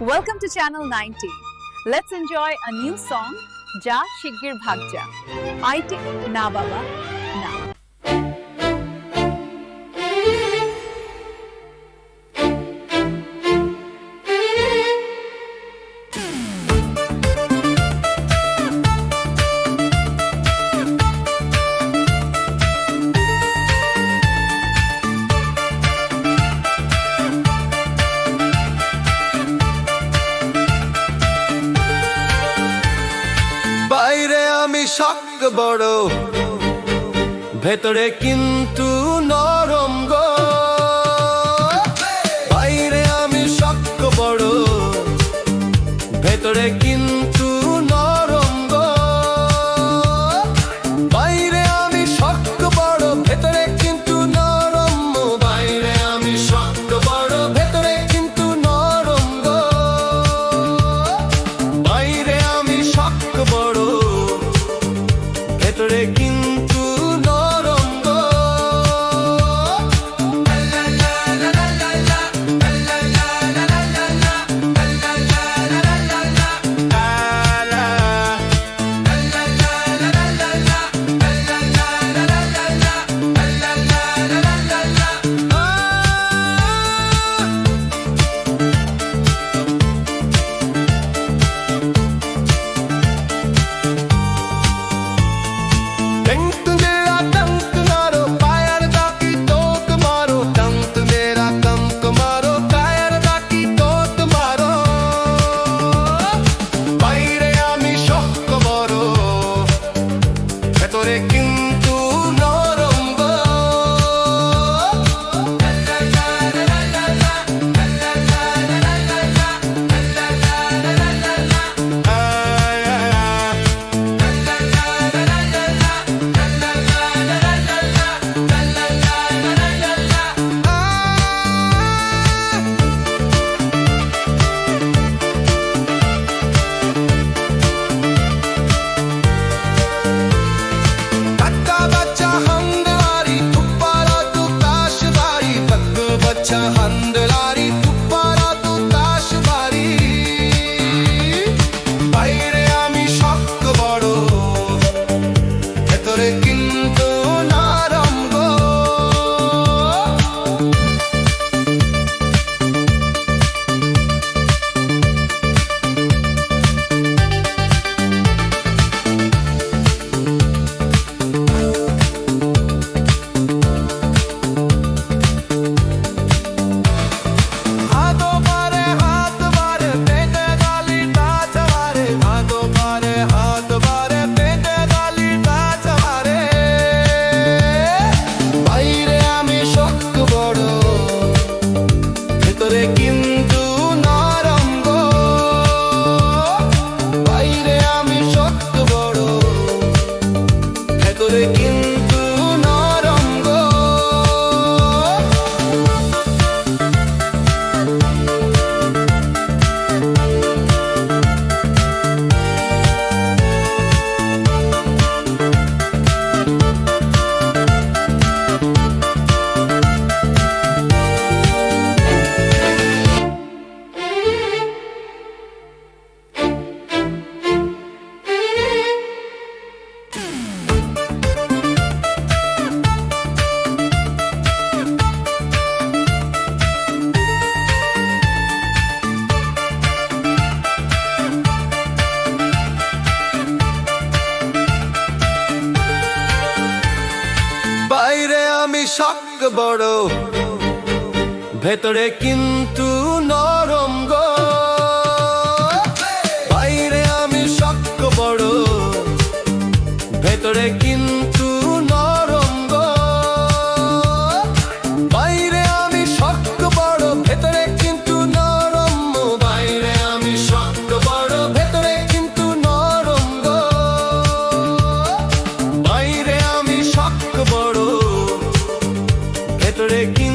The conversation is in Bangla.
Welcome to Channel 90. Let's enjoy a new song, Ja Shigir Bhagja. Aite Na Baba শক্ত বড়। ভেতরে কিন্তু নরম গো। বাইরে আমি শক্ত বড়। ভেতরে কি our. শক বড়। ভেতরে কিন্তু নরম গো। বাইরে আমি শক বড়। ভেতরে কিন্তু Catholic